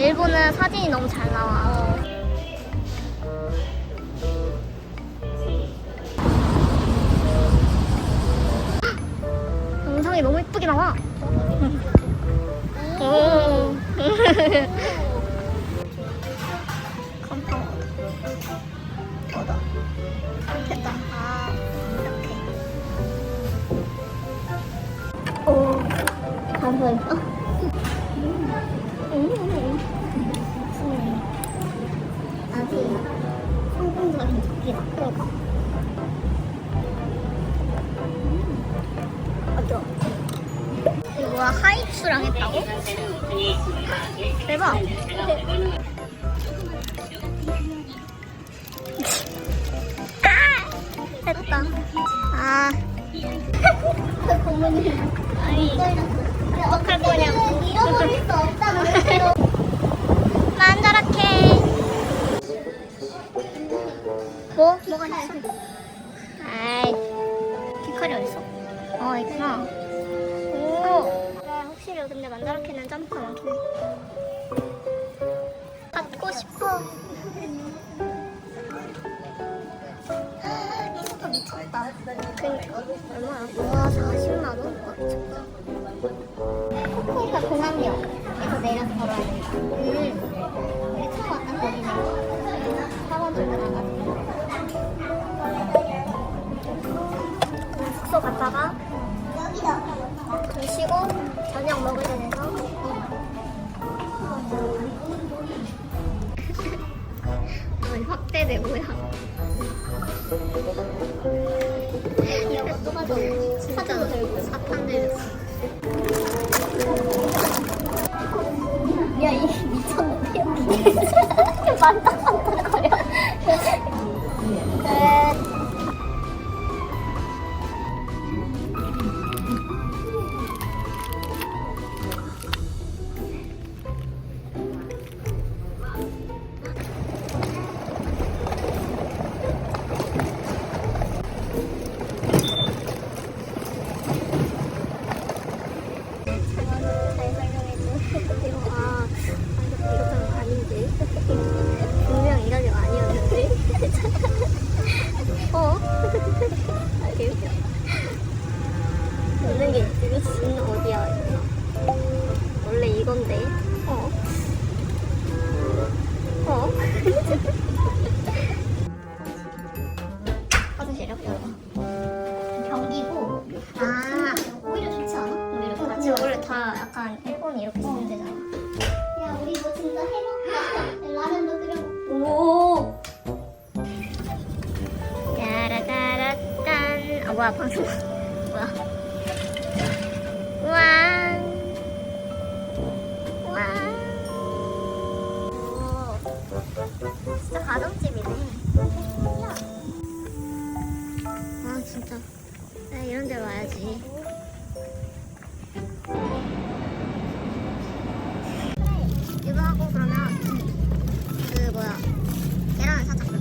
일본은 사진이 너무 잘 나와. 영상이 너무 예쁘게 나와. 오. 컴퓨터. 어다. 됐다. 아, 이렇게. 오. 감사합니 대박. 아! 됐다. 아. 고모님. 아니. 어떡할 거냐고. 잃어버릴 수 없잖아. 뭐? 뭐가 있어? 아이, 피칼이 어딨어? 어, 있구나. 오. 야, 확실히 근데 만다라케는 점프가 많긴 해. 얼마야? 우와, 40만원? 와, 미쳤다. 코코이가 공항역에서 내려서 걸어야 된다. 음. 우리 처음 왔던 학원 좀 나가지고. 숙소 갔다가 좀 쉬고 저녁 먹을 때 돼서 뭐야 가져 사진도 들고 사탕 들고 야, 이 미쳤는데, 여기. 만딱만딱 이 이렇게 되잖아 야 우리 이거 진짜 해먹자 라면도 끓여 오 따라따라딴 아 뭐야 방송 뭐야 우와 우와 오, 진짜 가정집이네 아 진짜 나 이런 데 와야지 그러면 그 뭐야 계란을 사자 있어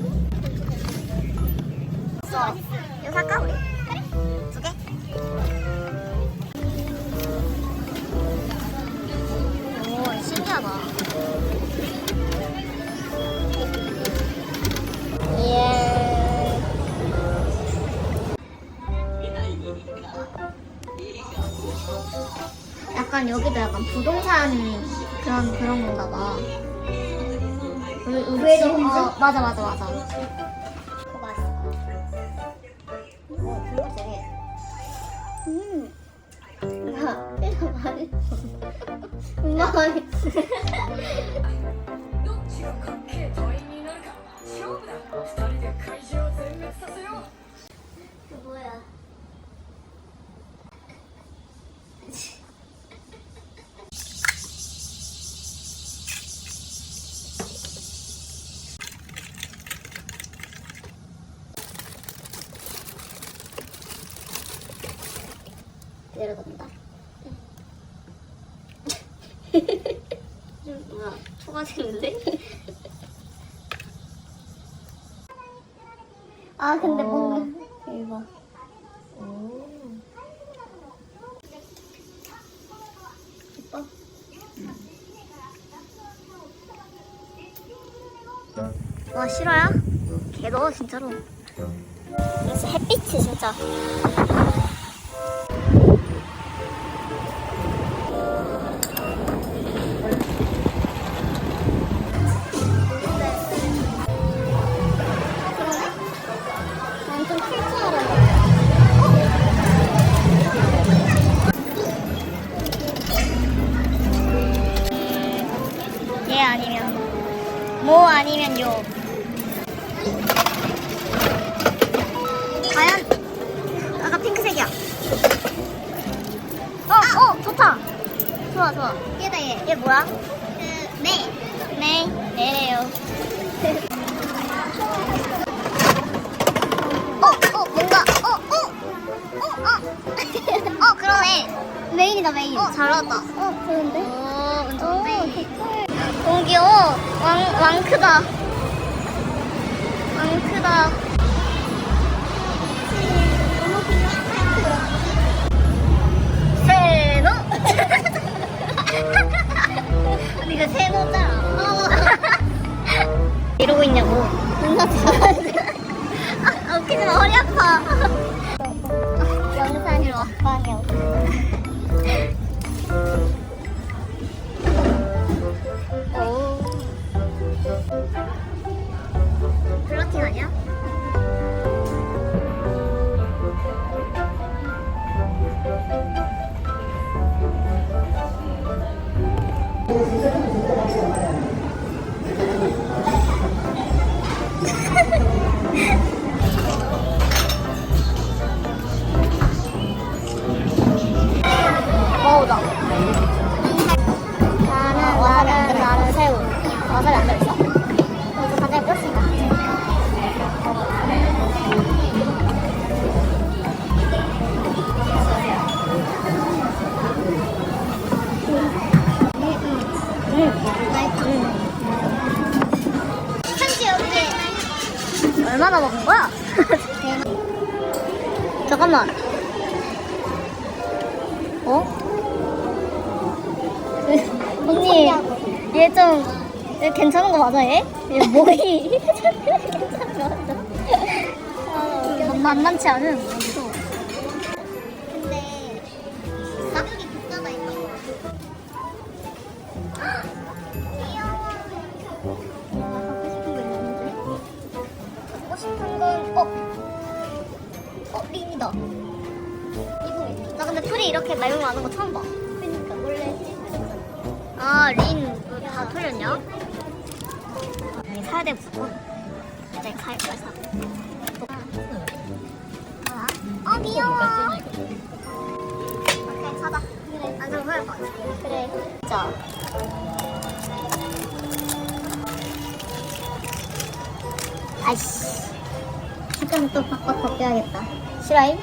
이거 살까 우리? 두 개? 오 신기하다 예 약간 여기도 약간 부동산 그런 그런 건가 봐. 의- 의외로 어, 맞아 맞아 맞아. 그거 맛있어. 어, 그거 되게. 음. 나 이거 맛있어. 엄마 맛있어. 뭐야? 초가생인데? 아 근데 뭔가 이거 예뻐? 와 싫어요? 개더워 진짜로 그래서 햇빛이 진짜 과연 아까 핑크색이야 어, 어, 좋다 좋아 좋아 얘다 얘 얘 뭐야? 그 네 네, 네래요 어, 어, 뭔가, 어, 어, 어, 어, 어, 그러네. 메인이다, 메인. 어, 잘 나왔다. 어, 그런데? 오, 완전 메인. 오, 귀여워. 왕, 왕 크다. 왕 크다. 세노? 네가 세노잖아. 이러고 있냐고. 아, 웃기지 마, 허리 아파. 영상으로 막방이 얼마나 먹은 거야? 잠깐만. 어? 언니, 얘 좀, 얘 괜찮은 거 맞아, 얘? 얘 목이. 괜찮은 거 맞아. 아, 만만치 않은. 근데, 가격이 비싸다, 이거. 어? 어, 린이다. 이거, 나 근데 풀이 이렇게 말고 많은 거 처음 봐. 그니까, 원래. 아, 린, 왜다 털렸냐? 이 사야 돼, 무조건. 갑자기 칼, 걸 사. 뭐야? 어, 귀여워. 오케이, 사자. 그래. 안 사면 후회할 것 같아. 그래. 자. 아이씨. 색깔은 또 바꿔 바뀌어야겠다. 싫어잉?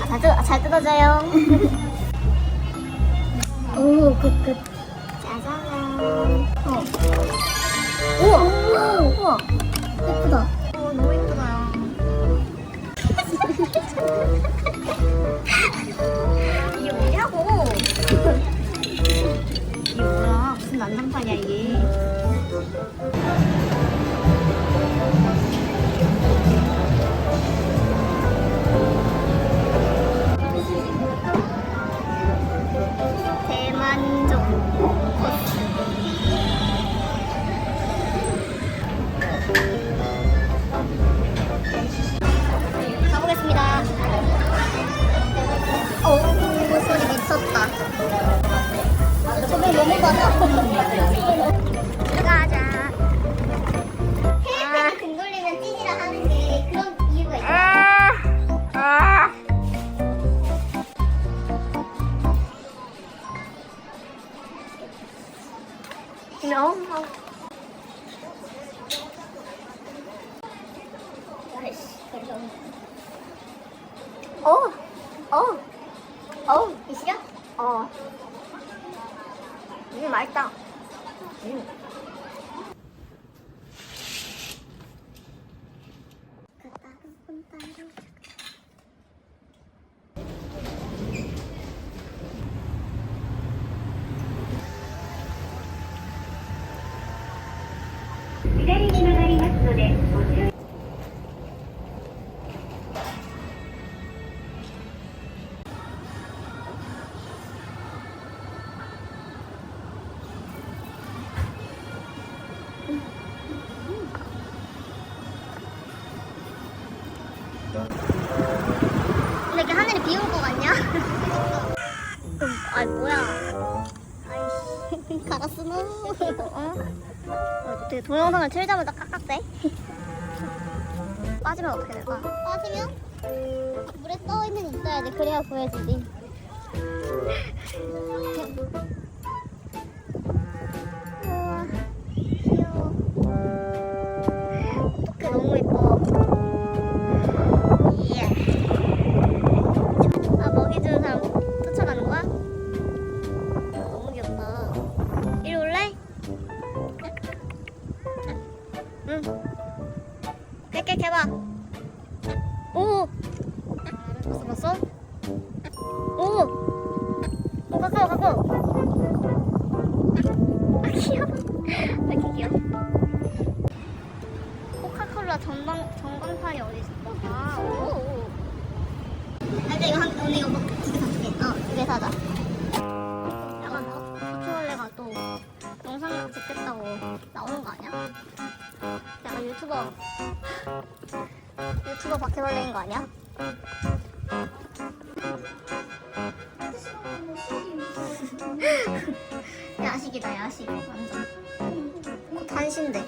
아, 잘, 뜯, 아, 잘 뜯어져요. 오, 끝, 끝. 짜잔. 어. 우와. 우와. 예쁘다. No. 어, 근데 이게 하늘이 비 올 것 같냐? 음, 아이 뭐야? 아이씨 가라스노. 어? 어, 되게 동영상을 틀자마자 깍깍대. 빠지면 어떻게 될까? 빠지면 물에 떠 있는 있어야지 그래야 보여지지. 오. 오 가까워 가까워. 아 귀여워. 왜 이렇게 귀여워? 코카콜라 전방 전광판이 어디 있어? 아 오. 아, 근데 이거 한, 오늘 이거 뭐, 두개 사줄게. 어, 두개 사자. 약간 바퀴벌레가 또 영상 찍겠다고 나오는 거 아니야? 약간 유튜버, 유튜버 바퀴벌레인 거 아니야? 맛이 완전 음, 그 단신데